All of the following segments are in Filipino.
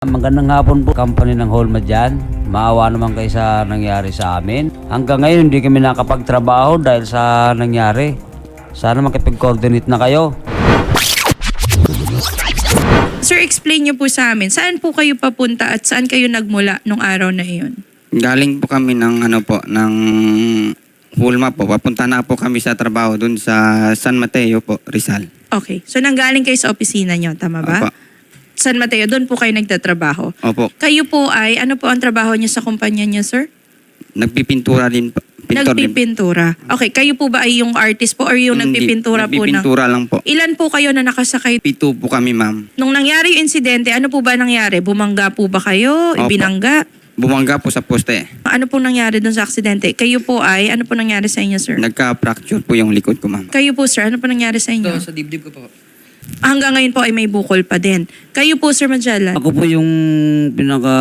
Magandang hapon po, company ng Holma dyan. Maawa naman kayo sa nangyari sa amin. Hanggang ngayon, hindi kami nakapagtrabaho dahil sa nangyari. Sana makipag-coordinate na kayo. Sir, explain niyo po sa amin, saan po kayo papunta at saan kayo nagmula nung araw na iyon? Galing po kami ng ano po, ng Hulma po. Papunta na po kami sa trabaho dun sa San Mateo po, Rizal. Okay. So, nanggaling kayo sa opisina niyo, tama ba? Opo. San Mateo, doon po kayo nagtatrabaho. Opo. Kayo po ay, ano po ang trabaho niyo sa kumpanya niyo, sir? Nagpipintura din po. Pintor din. Nagpipintura. Okay, kayo po ba ay yung artist po or yung Hindi, nagpipintura po na? Nagpipintura lang po. Ilan po kayo na nakasakay? Pito po kami, ma'am. Nung nangyari yung insidente, ano po ba nangyari? Bumangga po ba kayo? Opo. Ibinangga? Bumangga po sa poste. Ano po nangyari doon sa aksidente? Kayo po ay, ano po nangyari sa inyo, sir? Nagka-fracture po yung likod ko, ma'am. Kayo po, sir, ano po nangyari sa inyo? sa dibdib ko po. Hanggang ngayon po ay may bukol pa din. Kayo po, Sir Magellan. Ako po yung pinaka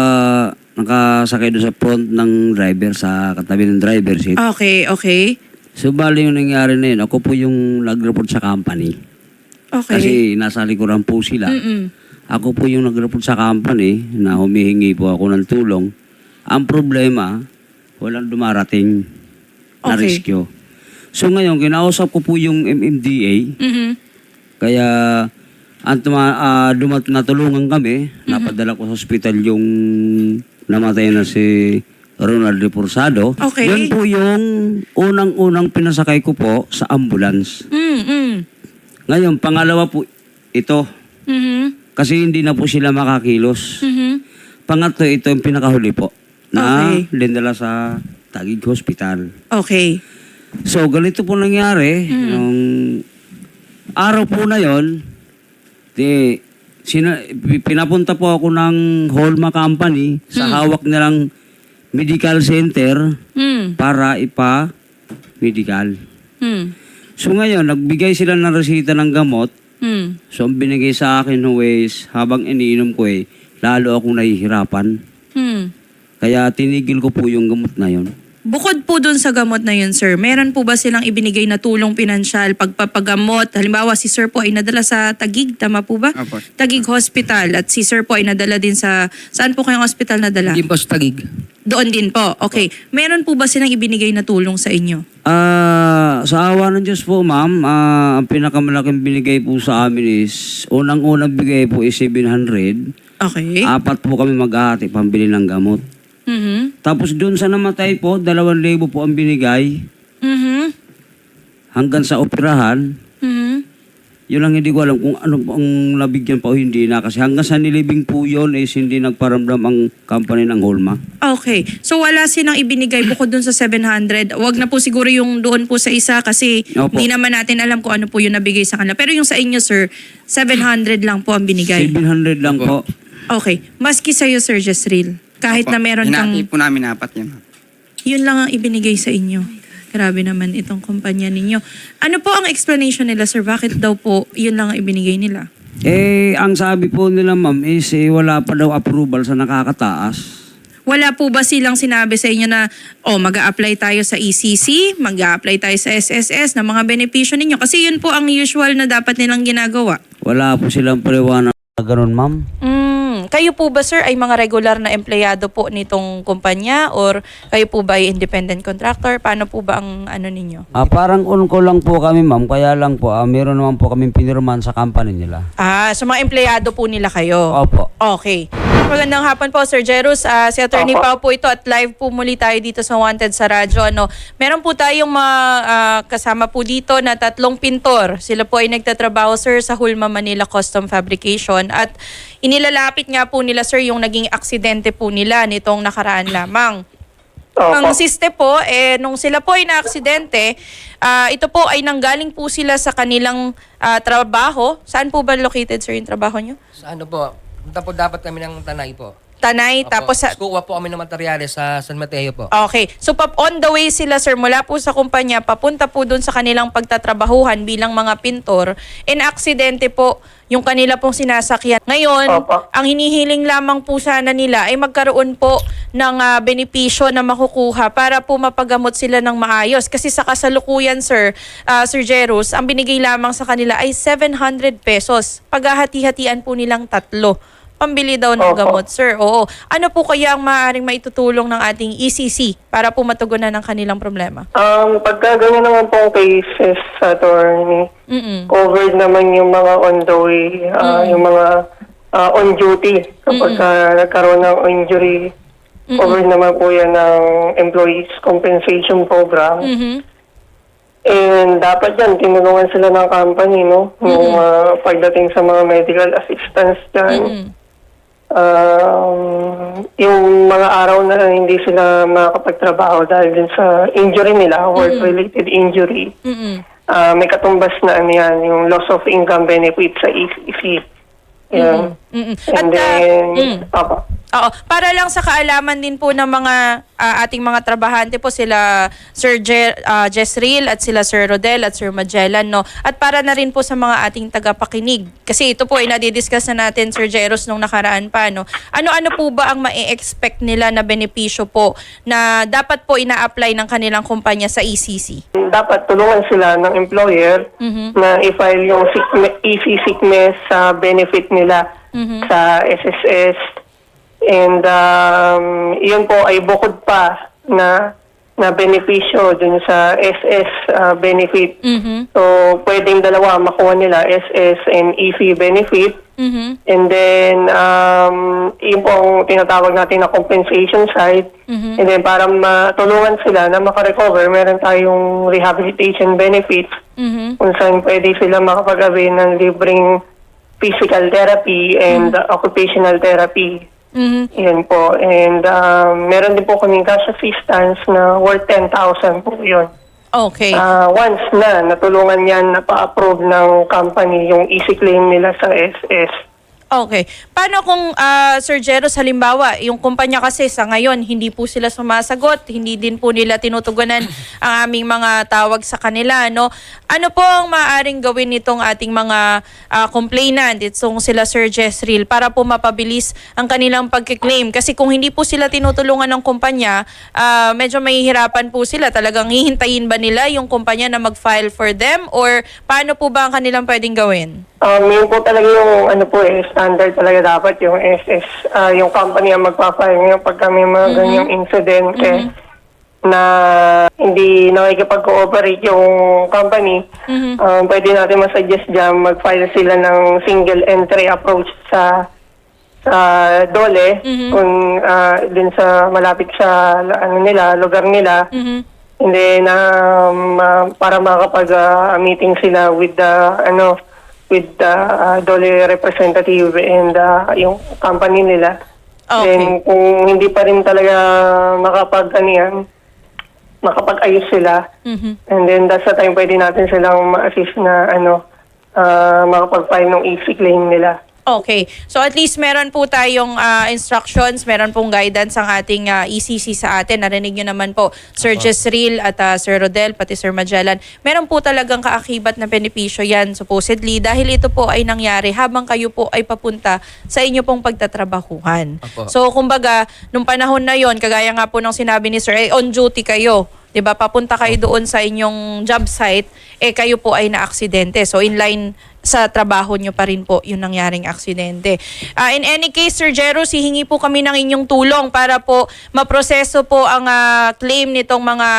nakasakay doon sa front ng driver sa katabi ng driver seat. Okay, okay. So bali yung nangyari na yun, ako po yung nag-report sa company. Okay. Kasi nasa likuran po sila. Mm-mm. Ako po yung nag-report sa company na humihingi po ako ng tulong. Ang problema, walang dumarating na Okay. rescue. So ngayon, kinausap ko po yung MMDA. Mhm. Kaya ang tuma, ah, dumat natulungan kami. Napadala ko sa hospital yung namatay na si Ronald Reforzado. Okay. Yun po yung unang-unang pinasakay ko po sa ambulance. Mm-mm. Ngayon, pangalawa po ito. Mhm. Kasi hindi na po sila makakilos. Mhm. Pangatlo, ito yung pinakahuli po. Na Okay. lindala sa Tagig Hospital. Okay. So, ganito po nangyari. Nung araw po na yon, di, sina, pinapunta po ako ng Holma Company sa hawak nilang medical center Mm. para ipa-medical. Mm. So ngayon, nagbigay sila ng resita ng gamot. Mm. So ang binigay sa akin no ways, habang iniinom ko eh, lalo akong nahihirapan. Mm. Kaya tinigil ko po yung gamot na yon. Bukod po dun sa gamot na yun, sir, meron po ba silang ibinigay na tulong pinansyal, pagpapagamot? Halimbawa, si sir po ay nadala sa Tagig, tama po ba? Opo. Tagig Hospital at si sir po ay nadala din sa... Saan po kayong hospital nadala? Hindi po sa tagig. Doon din po. Okay. Meron po ba silang ibinigay na tulong sa inyo? Ah, sa awa ng Diyos po, ma'am, ah, ang pinakamalaking binigay po sa amin is, unang-unang bigay po is 700. Okay. Apat po kami mag-ahati pambili ng gamot. Mhm. Tapos doon sa namatay po, 2,000 po ang binigay Mhm. hanggang sa operahan. Mhm. Yun lang hindi ko alam kung ano po ang nabigyan pa o hindi na. Kasi hanggang sa nilibing po yun is hindi nagparamdam ang company ng Holma. Okay. So wala silang ibinigay bukod dun sa 700. Wag na po siguro yung doon po sa isa kasi Opo. hindi naman natin alam kung ano po yung nabigay sa kanila. Pero yung sa inyo, sir, 700 lang po ang binigay. 700 lang po. Okay. Maski sa'yo, Sir Jezreel. Kahit Opo. na meron kang... Hinati po namin apat yan. Yun lang ang ibinigay sa inyo. Grabe naman itong kumpanya ninyo. Ano po ang explanation nila, sir? Bakit daw po yun lang ang ibinigay nila? Eh, ang sabi po nila ma'am is eh, wala pa daw approval sa nakakataas. Wala po ba silang sinabi sa inyo na, oh, mag apply tayo sa ECC, mag apply tayo sa SSS, na mga benepisyo ninyo? Kasi yun po ang usual na dapat nilang ginagawa. Wala po silang paliwanag na ganun ma'am. Mm, kayo po ba, sir, ay mga regular na empleyado po nitong kumpanya? Or kayo po ba ay independent contractor? Paano po ba ang ano ninyo? Ah, parang on ko lang po kami ma'am, kaya lang po, ah, meron naman po kaming pinirman sa company nila. Ah, so mga empleyado po nila kayo? Opo. Okay. Magandang hapon po, Sir Jerus. Ah, si Attorney Pao po ito at live po muli tayo dito sa Wanted sa radyo. Ano, meron po tayong mga ah, kasama po dito na tatlong pintor. Sila po ay nagtatrabaho, Sir, sa Hulma Manila Custom Fabrication. At inilalapit nga po nila, Sir, yung naging aksidente po nila nitong nakaraan lamang. Ang siste po, eh, nung sila po ay na-aksidente, ah, ito po ay nanggaling po sila sa kanilang ah, trabaho. Saan po ba located, Sir, yung trabaho nyo? Sa ano po, punta po dapat kami ng Tanay po. Tanay, Opo, tapos sa... Kukuha po kami ng materyales sa San Mateo po. Okay. So, pap on the way sila, sir, mula po sa kumpanya, papunta po dun sa kanilang pagtatrabahuhan bilang mga pintor. In aksidente po, yung kanila pong sinasakyan. Ngayon, ang hinihiling lamang po sana nila ay magkaroon po ng ah, benepisyo na makukuha para po mapagamot sila ng maayos. Kasi sa kasalukuyan, sir, ah, Sir Jeros, ang binigay lamang sa kanila ay 700 pesos. Paghahati-hatian po nilang tatlo pambili daw ng Opo. gamot, sir. Oo. Ano po kaya ang maaaring maitutulong ng ating ECC para po matugunan ng kanilang problema? Um, pagka ganyan naman pong cases, attorney, Mm-mm. covered naman yung mga on the way, ah, yung mga ah, on duty. Kapag ah, nagkaroon ng injury, covered naman po yan ng Employees Compensation Program. Mhm. And dapat yan, tinulungan sila ng company, no? Yung ah, pagdating sa mga medical assistance dyan. Mm-mm. Um, yung mga araw na hindi sila makakapagtrabaho dahil din sa injury nila, work-related injury, Mm-mm. ah, may katumbas na ano yan, yung loss of income benefit sa ECC. Yan. Mm-mm. And At, ah, then, mm. Oo, para lang sa kaalaman din po ng mga ah, ating mga trabahante po sila Sir Je, ah, Jessril at sila Sir Rodel at Sir Magellan no. At para na rin po sa mga ating tagapakinig kasi ito po ay nadidiscuss na natin Sir Jeros nung nakaraan pa no. Ano-ano po ba ang ma-expect nila na benepisyo po na dapat po ina-apply ng kanilang kumpanya sa ECC? Dapat tulungan sila ng employer Mhm. na i-file yung sickne- easy sickness sa benefit nila Mhm. sa SSS. And um, yun po ay bukod pa na na benepisyo dun sa SS uh, benefit. Mhm. So, pwedeng dalawa makuha nila, SS and EC benefit. Mhm. And then, um, yun po ang tinatawag natin na compensation side. Mhm. And then, para matulungan sila na makarecover, meron tayong rehabilitation benefits Mhm. kung saan pwede sila makapag-avail ng libreng physical therapy and uh, occupational therapy. Mhm. Yan po. And um, meron din po kaming cash assistance na worth 10,000 po yun. Okay. Ah, once na natulungan yan na pa-approve ng company yung easy claim nila sa SS. Okay. Paano kung ah, Sir Jeros halimbawa, yung kumpanya kasi sa ngayon hindi po sila sumasagot, hindi din po nila tinutugunan ang aming mga tawag sa kanila, no? Ano po ang maaaring gawin nitong ating mga ah, complainant, itong sila Sir Jessril para po mapabilis ang kanilang pagkiklaim kasi kung hindi po sila tinutulungan ng kumpanya, ah, medyo mahihirapan po sila. Talagang hihintayin ba nila yung kumpanya na mag-file for them or paano po ba ang kanilang pwedeng gawin? Um, yun po talaga yung ano po eh, standard talaga dapat yung SS, ah, yung company ang magpa-file ngayon pag may mga ganyang insidente na hindi nakikipag-cooperate yung company, um, pwede natin masuggest dyan mag-file sila ng single entry approach sa sa DOLE kung ah, din sa malapit sa ano nila, lugar nila. And then, um, ah, para makapag-meeting sila with the, ano, with the uh, Dole representative and ah, yung company nila. Okay. Then, kung hindi pa rin talaga makapag, ano yan, makapag-ayos sila, Mhm. and then that's the time pwede natin silang ma-assist na, ano, ah, makapag-file ng easy claim nila. Okay. So at least meron po tayong ah, instructions, meron pong guidance ang ating ah, ECC sa atin. Narinig nyo naman po, Sir Jessril at ah, Sir Rodel, pati Sir Magellan. Meron po talagang kaakibat na benepisyo yan, supposedly, dahil ito po ay nangyari habang kayo po ay papunta sa inyo pong pagtatrabahuhan. Opo. So kumbaga, nung panahon na yon kagaya nga po ng sinabi ni Sir, eh, on duty kayo. 'di ba? Papunta kayo doon sa inyong job site, eh kayo po ay na-aksidente. So in line sa trabaho nyo pa rin po yung nangyaring aksidente. Ah, in any case, Sir Jero, hihingi po kami ng inyong tulong para po maproseso po ang ah, claim nitong mga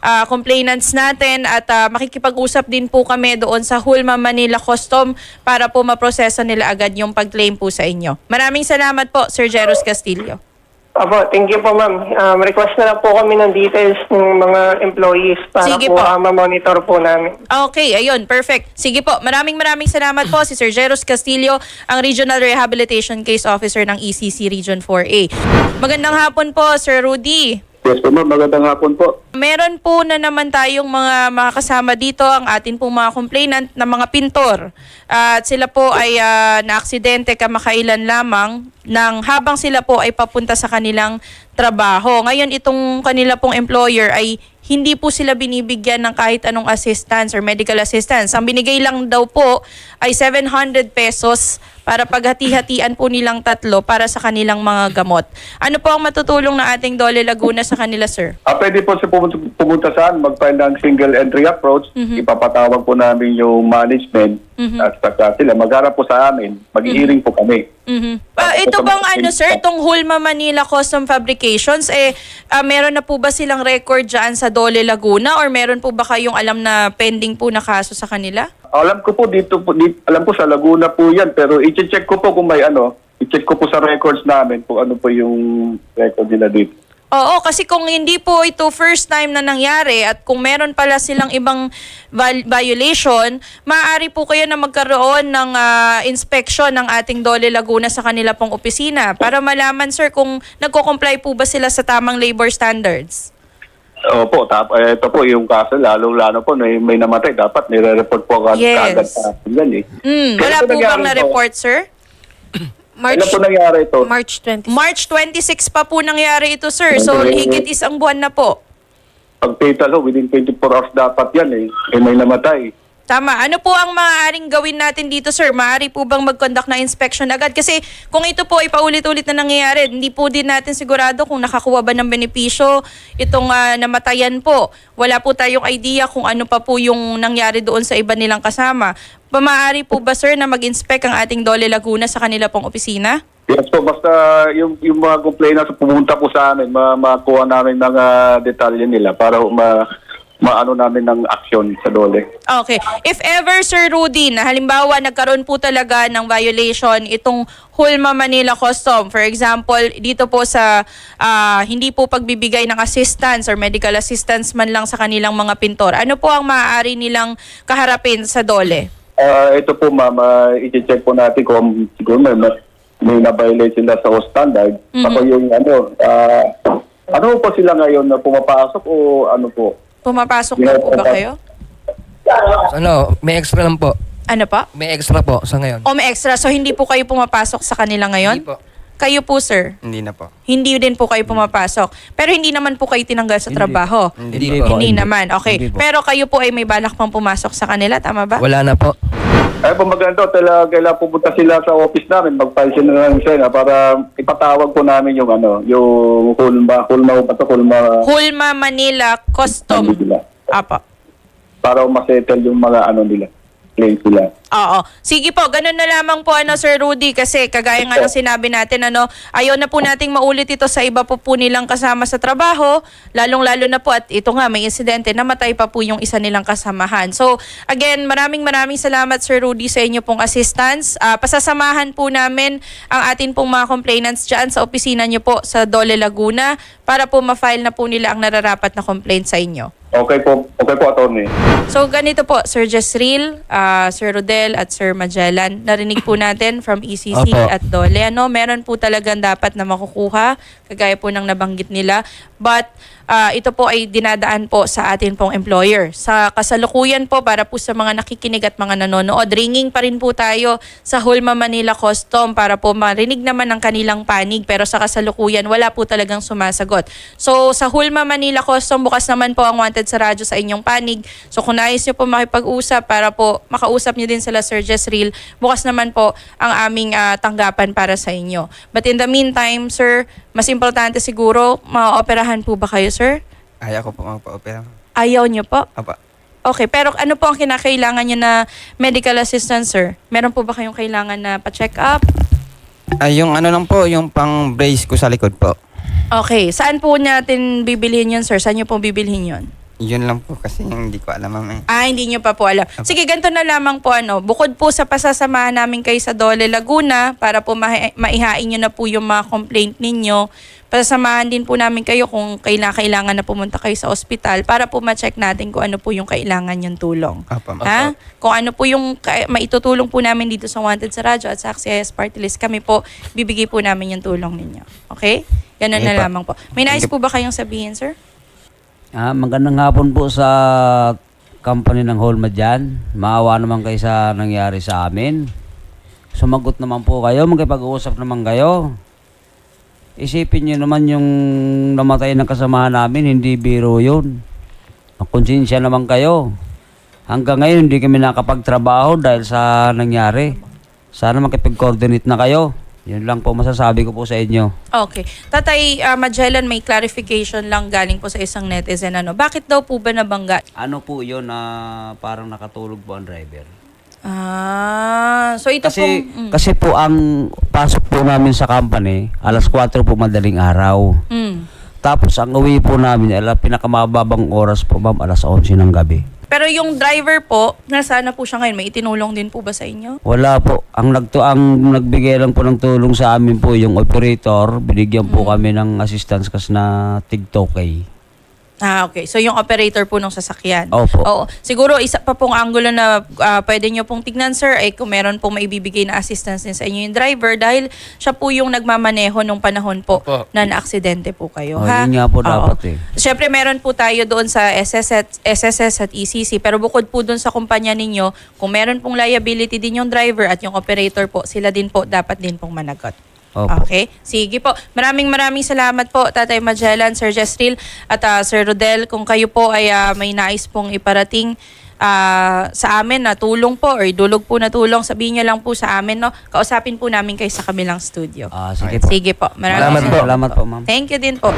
ah, complainants natin at ah, makikipag-usap din po kami doon sa Hulma Manila Custom para po maproseso nila agad yung pag-claim po sa inyo. Maraming salamat po, Sir Jeros Castillo. Apo, thank you po ma'am. Um, request na lang po kami ng details ng mga employees para Sige po, po. ah, ma-monitor po namin. Okay, ayun, perfect. Sige po, maraming maraming salamat po si Sir Jeros Castillo, ang Regional Rehabilitation Case Officer ng ECC Region 4A. Magandang hapon po, Sir Rudy. Yes po ma'am, magandang hapon po. Meron po na naman tayong mga makakasama dito, ang atin pong mga complainant na mga pintor. At sila po ay ah, na-aksidente kamakailan lamang nang habang sila po ay papunta sa kanilang trabaho. Ngayon itong kanila pong employer ay hindi po sila binibigyan ng kahit anong assistance or medical assistance. Ang binigay lang daw po ay 700 pesos para paghati-hatian po nilang tatlo para sa kanilang mga gamot. Ano po ang matutulong ng ating Dole Laguna sa kanila, sir? Ah, pwede po siya pumunta, pumunta saan, mag-file ng single entry approach. Ipapatawag po namin yung management at saka sila. Magharap po sa amin. Mag-hearing po kami. Mhm. Ah, ito bang ano sir, itong Hulma Manila Custom Fabrications, eh, ah, meron na po ba silang record dyan sa Dole Laguna or meron po ba kayong alam na pending po na kaso sa kanila? Alam ko po dito, po, dito alam ko sa Laguna po yan, pero i-check ko po kung may ano, i-check ko po sa records namin kung ano po yung record nila dito. Oo, kasi kung hindi po ito first time na nangyari at kung meron pala silang ibang violation, maaari po kayo na magkaroon ng ah, inspection ng ating Dole Laguna sa kanila pong opisina para malaman sir kung nagko-comply po ba sila sa tamang labor standards. Opo, tap, eh, ito po yung kaso, lalo-lalo po, may, may namatay, dapat nire-report po agad, Yes. agad sa atin yan eh. Mm, Kailan wala po bang na-report sir? March, Kailan po nangyari ito? March 20. March 26 pa po nangyari ito sir. So higit isang buwan na po. Pag fatal ho, within 24 hours dapat yan eh. Eh may namatay. Tama. Ano po ang maaaring gawin natin dito, sir? Maaari po bang mag-conduct ng inspection agad? Kasi kung ito po ay paulit-ulit na nangyayari, hindi po din natin sigurado kung nakakuha ba ng benepisyo itong ah, namatayan po. Wala po tayong idea kung ano pa po yung nangyari doon sa iba nilang kasama. Pamaari po ba, sir, na mag-inspect ang ating Dole Laguna sa kanila pong opisina? Yes po, basta yung, yung mga complainants pumunta po sa amin, ma makuha namin ng ah, detalye nila para ma maano namin ng aksyon sa dole. Okay. If ever, Sir Rudy, na halimbawa nagkaroon po talaga ng violation itong Hulma Manila Custom, for example, dito po sa ah, hindi po pagbibigay ng assistance or medical assistance man lang sa kanilang mga pintor, ano po ang maaari nilang kaharapin sa dole? Ah, ito po ma'am, uh, i-check po natin kung siguro may, may na-violate sila sa host standard. Ako yung ano, ah, ano po sila ngayon na pumapasok o ano po? Pumapasok na po ba kayo? Ano, may extra lang po. Ano pa? May extra po sa ngayon. O may extra, so hindi po kayo pumapasok sa kanila ngayon? Hindi po. Kayo po, sir? Hindi na po. Hindi din po kayo pumapasok. Pero hindi naman po kayo tinanggal sa trabaho. Hindi po. Hindi naman. Okay. Hindi po. Pero kayo po ay may balak pang pumasok sa kanila, tama ba? Wala na po. Ay po maganda, talaga kailangan pupunta sila sa office namin, mag-file sila ng sena para ipatawag po namin yung ano, yung hulma, hulma pato, hulma Hulma Manila Custom. nila. Apa. Para masettle yung mga ano nila, claims nila. Oo. Sige po, ganun na lamang po ano Sir Rudy kasi kagaya nga ng sinabi natin ano, ayaw na po nating maulit ito sa iba po po nilang kasama sa trabaho, lalong-lalo na po at ito nga may insidente namatay pa po yung isa nilang kasamahan. So, again, maraming maraming salamat Sir Rudy sa inyo pong assistance. Ah, pasasamahan po namin ang atin pong mga complainants dyan sa opisina niyo po sa Dole Laguna para po ma-file na po nila ang nararapat na complaint sa inyo. Okay po, okay po, attorney. So ganito po, Sir Jezreel, ah, Sir Rodel at Sir Magellan. Narinig po natin from ECC Opo. at Dole. Ano, meron po talagang dapat na makukuha, kagaya po ng nabanggit nila. But ah, ito po ay dinadaan po sa atin pong employer. Sa kasalukuyan po, para po sa mga nakikinig at mga nanonood, ringing pa rin po tayo sa Hulma Manila Custom para po marinig naman ang kanilang panig. Pero sa kasalukuyan, wala po talagang sumasagot. So sa Hulma Manila Custom, bukas naman po ang wanted sa radyo sa inyong panig. So kung nais nyo po makipag-usap para po makausap nyo din sila Sir Jezreel, bukas naman po ang aming ah, tanggapan para sa inyo. But in the meantime, sir, mas siguro, maoperahan po ba kayo, sir? Kaya ko po magpa-opera. Ayaw nyo po? Apa. Okay, pero ano po ang kinakailangan nyo na medical assistance, sir? Meron po ba kayong kailangan na pa-check up? Ay, yung ano lang po, yung pang brace ko sa likod po. Okay, saan po natin bibilhin yun, sir? Saan nyo po bibilhin yun? Yun lang po kasi hindi ko alam ma'am. eh. Ah, hindi nyo pa po alam. Sige, ganito na lamang po ano. Bukod po sa pasasamahan namin kayo sa Dole Laguna para po mahi- maihain nyo na po yung mga complaint ninyo. Pasasamahan din po namin kayo kung kailangan, kailangan na pumunta kayo sa ospital para po ma-check natin kung ano po yung kailangan yung tulong. Apa, ma'am. Ha? Kung ano po yung ka- maitutulong po namin dito sa Wanted sa Radyo at sa Access Party List, kami po, bibigay po namin yung tulong ninyo. Okay? Ganun Okay na po. lamang po. May nais po ba kayong sabihin, sir? Ah, magandang hapon po sa company ng Holma dyan. Maawa naman kayo sa nangyari sa amin. Sumagot naman po kayo, magkipag-uusap naman kayo. Isipin niyo naman yung namatay ng kasamahan namin, hindi biro yun. konsensya naman kayo. Hanggang ngayon, hindi kami nakapagtrabaho dahil sa nangyari. Sana makipag-coordinate na kayo. Yun lang po masasabi ko po sa inyo. Okay. Tatay ah, Magellan, may clarification lang galing po sa isang netizen. Ano, bakit daw po ba nabangga? Ano po yun na parang nakatulog po ang driver? Ah, so ito Kasi, pong... mm, kasi po ang pasok po namin sa company, alas 4 po madaling araw. mm. Tapos ang uwi po namin, ala, pinakamababang oras po ma'am, alas 11 ng gabi. Pero yung driver po, nasaan na po siya ngayon? May itinulong din po ba sa inyo? Wala po. Ang nagto ang nagbigay lang po ng tulong sa amin po yung operator. Binigyan po kami ng assistance kas na tig-tokay. Ah, okay. So yung operator po ng sasakyan. Opo. Oo. Siguro isa pa pong angulo na ah, pwede nyo pong tignan sir ay kung meron pong maibibigay na assistance din sa inyo yung driver dahil siya po yung nagmamaneho nung panahon po Opo. na naaksidente po kayo. Oh, ha? yun nga po Oo. dapat eh. Siyempre meron po tayo doon sa SSS, SSS at ECC pero bukod po doon sa kumpanya ninyo, kung meron pong liability din yung driver at yung operator po, sila din po dapat din pong managot. Opo. Okay. Sige po. Maraming maraming salamat po, Tatay Magellan, Sir Jestril, at ah, Sir Rodel. Kung kayo po ay ah, may nais pong iparating ah, sa amin na tulong po or dulog po na tulong, sabihin niyo lang po sa amin, no? Kausapin po namin kayo sa kabilang studio. Ah, sige po. Sige po. Maraming Salamat po. Salamat po ma'am. Thank you din po.